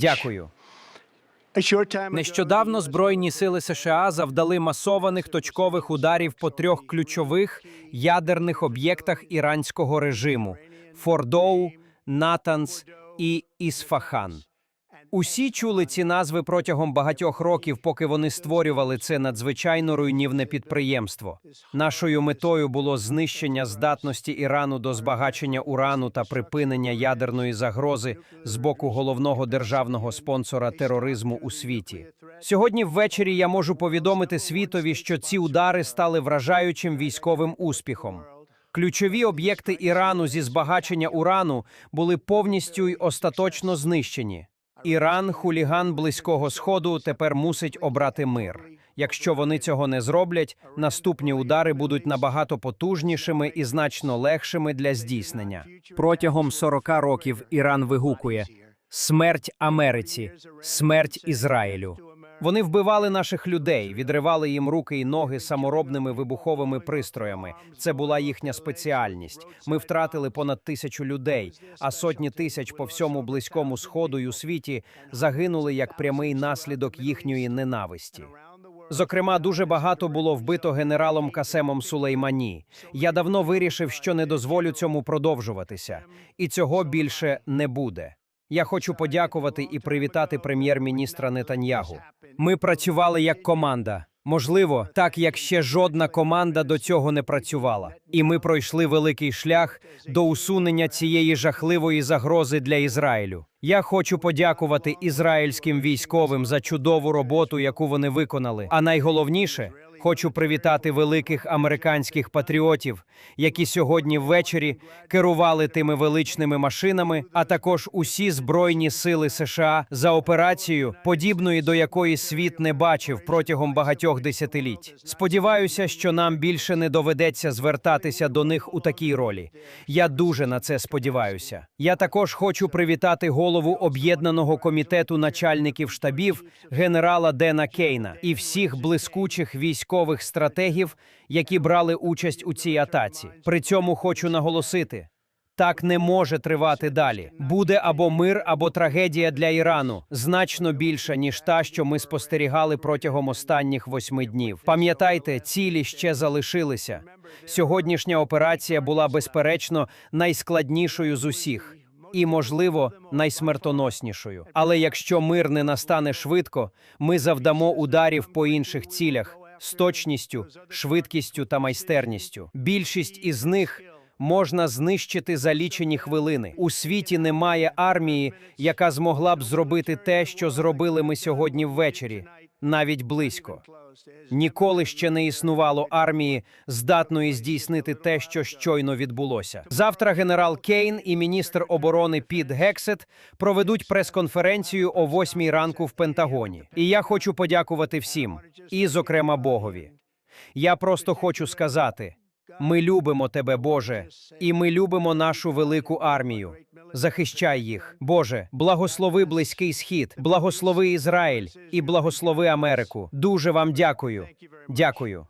Дякую. Нещодавно Збройні сили США завдали масованих точкових ударів по трьох ключових ядерних об'єктах іранського режиму: Фордоу, Натанс і Ісфахан. Усі чули ці назви протягом багатьох років, поки вони створювали це надзвичайно руйнівне підприємство. Нашою метою було знищення здатності Ірану до збагачення урану та припинення ядерної загрози з боку головного державного спонсора тероризму у світі. Сьогодні ввечері я можу повідомити світові, що ці удари стали вражаючим військовим успіхом. Ключові об'єкти Ірану зі збагачення урану були повністю й остаточно знищені. Іран, хуліган близького сходу, тепер мусить обрати мир. Якщо вони цього не зроблять, наступні удари будуть набагато потужнішими і значно легшими для здійснення. Протягом 40 років Іран вигукує смерть Америці, смерть Ізраїлю. Вони вбивали наших людей, відривали їм руки і ноги саморобними вибуховими пристроями. Це була їхня спеціальність. Ми втратили понад тисячу людей, а сотні тисяч по всьому близькому сходу й у світі загинули як прямий наслідок їхньої ненависті. Зокрема, дуже багато було вбито генералом Касемом Сулеймані. Я давно вирішив, що не дозволю цьому продовжуватися, і цього більше не буде. Я хочу подякувати і привітати прем'єр-міністра Нетаньягу. Ми працювали як команда. Можливо, так як ще жодна команда до цього не працювала, і ми пройшли великий шлях до усунення цієї жахливої загрози для Ізраїлю. Я хочу подякувати ізраїльським військовим за чудову роботу, яку вони виконали. А найголовніше хочу привітати великих американських патріотів, які сьогодні ввечері керували тими величними машинами, а також усі збройні сили США за операцію, подібної до якої світ не бачив протягом багатьох десятиліть. Сподіваюся, що нам більше не доведеться звертатися до них у такій ролі. Я дуже на це сподіваюся. Я також хочу привітати голову об'єднаного комітету начальників штабів генерала Дена Кейна і всіх блискучих військових стратегів, які брали участь у цій атаці. При цьому хочу наголосити. Так не може тривати далі. Буде або мир, або трагедія для Ірану значно більша ніж та, що ми спостерігали протягом останніх восьми днів. Пам'ятайте, цілі ще залишилися. Сьогоднішня операція була безперечно найскладнішою з усіх. І, можливо, найсмертоноснішою. Але якщо мир не настане швидко, ми завдамо ударів по інших цілях з точністю, швидкістю та майстерністю. Більшість із них можна знищити за лічені хвилини. У світі немає армії, яка змогла б зробити те, що зробили ми сьогодні ввечері, навіть близько. Ніколи ще не існувало армії, здатної здійснити те, що щойно відбулося. Завтра генерал Кейн і міністр оборони Піт Гексет проведуть прес-конференцію о 8 ранку в Пентагоні. І я хочу подякувати всім, і, зокрема, Богові. Я просто хочу сказати: ми любимо тебе, Боже, і ми любимо нашу велику армію. Захищай їх, Боже, благослови близький схід, благослови Ізраїль і благослови Америку. Дуже вам дякую. Дякую.